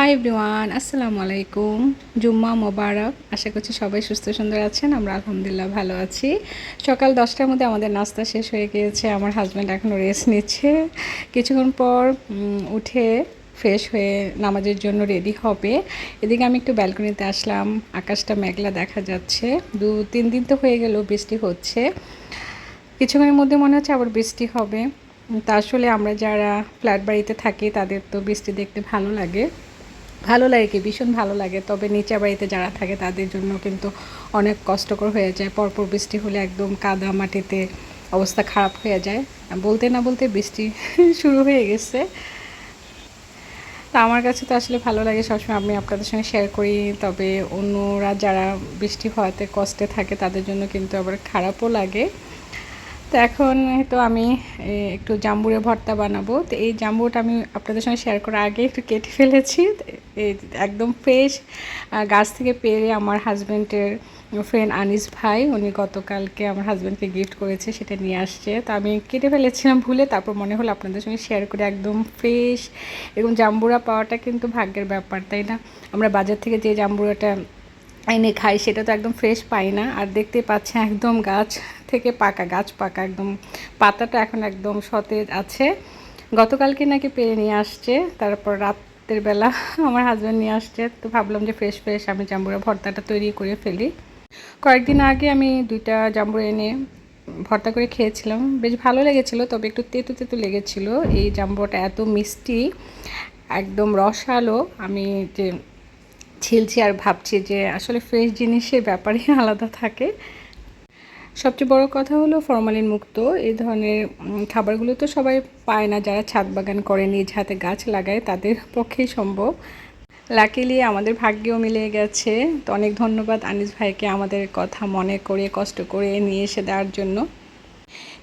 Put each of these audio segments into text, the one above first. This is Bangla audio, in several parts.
হাই এভরিওয়ান আসসালামু আলাইকুম জুম্মা মোবারক আশা করছি সবাই সুস্থ সুন্দর আছেন, আমরা আলহামদুলিল্লাহ ভালো আছি। সকাল দশটার মধ্যে আমাদের নাস্তা শেষ হয়ে গিয়েছে, আমার হাজব্যান্ড এখনও রেস্ট নিচ্ছে। কিছুক্ষণ পর উঠে ফ্রেশ হয়ে নামাজের জন্য রেডি হবে। এদিকে আমি একটু ব্যালকনিতে আসলাম, আকাশটা মেঘলা দেখা যাচ্ছে। দু, তিন দিন তো হয়ে গেল বৃষ্টি হচ্ছে। কিছুক্ষণের মধ্যে মনে হচ্ছে আবার বৃষ্টি হবে। তা আসলে আমরা যারা ফ্ল্যাট বাড়িতে থাকি, তাদের তো বৃষ্টি দেখতে ভালো লাগে। ভালো লাগে কি? ভীষণ ভালো লাগে। তবে নিচে বাড়িতে যারা থাকে তাদের জন্য কিন্তু অনেক কষ্টকর হয়ে যায়। পরপর বৃষ্টি হলে একদম কাদা মাটিতে অবস্থা খারাপ হয়ে যায়। বলতে না বলতে বৃষ্টি শুরু হয়ে গেছে। তা আমার কাছে তো আসলে ভালো লাগে সবসময়। আমি আপনাদের সঙ্গে শেয়ার করি। তবে অন্যরা যারা বৃষ্টি হওয়াতে কষ্টে থাকে তাদের জন্য কিন্তু আবার খারাপও লাগে। তো এখন তো আমি একটু জাম্বুরে ভর্তা বানাবো। তো এই জাম্বুটা আমি আপনাদের সঙ্গে শেয়ার করার আগে একটু কেটে ফেলেছি। একদম ফ্রেশ গাছ থেকে পেরে আমার হাজব্যান্ডের ফ্রেন্ড আনিস ভাই, উনি গতকালকে আমার হাজব্যান্ডকে গিফট করেছে, সেটা নিয়ে আসছে। তো আমি কেটে ফেলেছিলাম ভুলে, তারপর মনে হলো আপনাদের সঙ্গে শেয়ার করে, একদম ফ্রেশ এরকম জাম্বুরা পাওয়াটা কিন্তু ভাগ্যের ব্যাপার, তাই না? আমরা বাজার থেকে যে জাম্বুরাটা এনে খাই, সেটা তো একদম ফ্রেশ পাই না। আর দেখতে পাচ্ছেন একদম গাছ থেকে পাকা, গাছ পাকা, একদম পাতাটা এখন একদম সতেজ আছে। গতকালকে নাকি পেরে নিয়ে আসছে, তারপর রাতের বেলা আমার হাজব্যান্ড নিয়ে আসছে, তো ভাবলাম যে ফ্রেশ ফ্রেশ আমি জাম্বুরা ভর্তাটা তৈরি করে ফেলি। কয়েকদিন আগে আমি দুইটা জাম্বুরা এনে ভর্তা করে খেয়েছিলাম। বেশ ভালো লেগেছিল, তবে একটু তেতো তেতো লেগেছিল। এই জাম্বুরাটা এত মিষ্টি, একদম রসালো। আমি যে ছিলছি আর ভাবছি যে আসলে ফ্রেশ জিনিসের ব্যাপারই আলাদা থাকে। সবচেয়ে বড় কথা হলো ফরমালিন মুক্ত। এই ধরনের খাবারগুলো তো সবাই পায় না। যারা ছাদ বাগান করে, নিজ হাতে গাছ লাগায়, তাদের পক্ষেই সম্ভব। লাকিলি আমাদের ভাগ্যেও মিলে গেছে। তো অনেক ধন্যবাদ আনিস ভাইকে আমাদের কথা মনে করে, কষ্ট করে নিয়ে এসে দেওয়ার জন্য।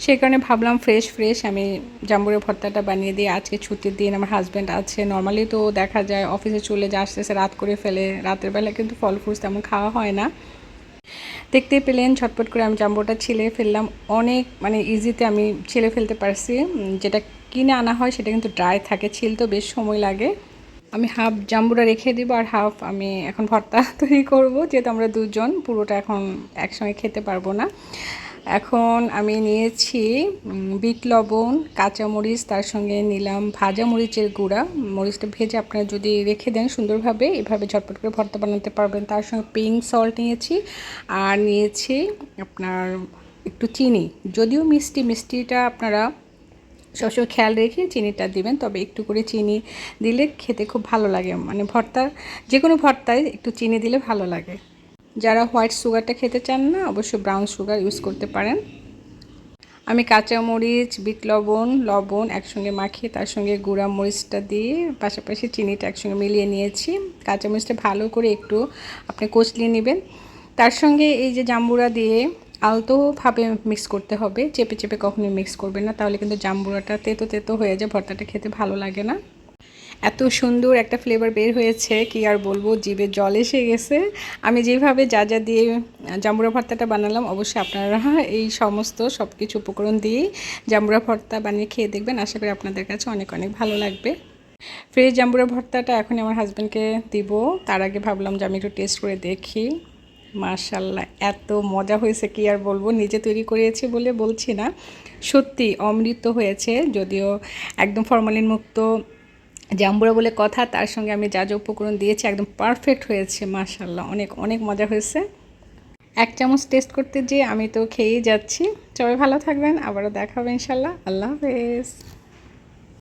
সেই কারণে ভাবলাম ফ্রেশ ফ্রেশ আমি জাম্বুরের ভর্তাটা বানিয়ে দিয়ে আজকে ছুটির দিন আমার হাজব্যান্ড আছে। নর্মালি তো দেখা যায় অফিসে চলে যায় আস্তে আস্তে রাত করে ফেলে। রাতের বেলা কিন্তু ফল ফ্রুটস তেমন খাওয়া হয় না। দেখতেই পেলেন, ঝটপট করে আমি জাম্বোটা ছিলে ফেললাম। অনেক মানে ইজিতে আমি ছিলে ফেলতে পারছি। যেটা কিনে আনা হয় সেটা কিন্তু ড্রাই থাকে, ছিল তো বেশ সময় লাগে। আমি হাফ জাম্বুটা রেখে দিব আর হাফ আমি এখন ভর্তা তৈরি করব। যেহেতু আমরা দুজন, পুরোটা এখন একসঙ্গে খেতে পারব না। এখন আমি নিয়েছি বিট লবণ, কাঁচামরিচ, তার সঙ্গে নিলাম ভাজা মরিচের গুঁড়া। মরিচটা ভেজে আপনারা যদি রেখে দেন সুন্দরভাবে, এভাবে ঝটপট করে ভর্তা বানাতে পারবেন। তার সঙ্গে পিঙ্ক সল্ট নিয়েছি আর নিয়েছি আপনার একটু চিনি। যদিও মিষ্টি, মিষ্টিটা আপনারা সবসময় খেয়াল রেখে চিনিটা দিবেন, তবে একটু করে চিনি দিলে খেতে খুব ভালো লাগে। মানে ভর্তা যে কোনো ভর্তায় একটু চিনি দিলে ভালো লাগে। যারা হোয়াইট সুগারটা খেতে চান না, অবশ্যই ব্রাউন সুগার ইউজ করতে পারেন। আমি কাঁচা মরিচ, বিট লবণ লবণ একসঙ্গে মাখিয়ে, তার সঙ্গে গুঁড়া মরিচটা দিয়ে পাশাপাশি চিনিটা একসঙ্গে মিলিয়ে নিয়েছি। কাঁচা মরিচটা ভালো করে একটু আপনি কচলিয়ে নেবেন। তার সঙ্গে এই যে জাম্বুরা দিয়ে আলতোভাবে মিক্স করতে হবে। চেপে চেপে কখনোই মিক্স করবেন না, তাহলে কিন্তু জাম্বুরাটা তেতো তেতো হয়ে যায়, ভর্তাটা খেতে ভালো লাগে না। এত সুন্দর একটা ফ্লেভার বের হয়েছে, কি আর বলব, জিভে জল এসে গেছে। আমি যেভাবে যা যা দিয়ে জাম্বুরা ভর্তাটা বানালাম, অবশ্যই আপনারা এই সমস্ত সব কিছু উপকরণ দিয়েই জাম্বুরা ভর্তা বানিয়ে খেয়ে দেখবেন। আশা করি আপনাদের কাছে অনেক অনেক ভালো লাগবে। ফ্রেশ জাম্বুরা ভর্তাটা এখন আমার হাজব্যান্ডকে দিব। তার আগে ভাবলাম যে আমি একটু টেস্ট করে দেখি। মাশাল্লাহ এত মজা হয়েছে, কি আর বলব, নিজে তৈরি করেছি বলে বলছি না। সত্যি অমৃত হয়েছে, যদিও একদম ফরমালিন মুক্ত জাম্বুরা বলে কথা, তার সঙ্গে আমি যা যা উপকরণ দিয়েছি একদম পারফেক্ট হয়েছে মাশাল্লাহ অনেক অনেক মজা হয়েছে। এক চামচ টেস্ট করতে যেয়ে আমি তো খেয়েই যাচ্ছি। সবাই ভালো থাকবেন, আবারও দেখা হবে ইনশাল্লাহ আল্লাহ হাফেজ।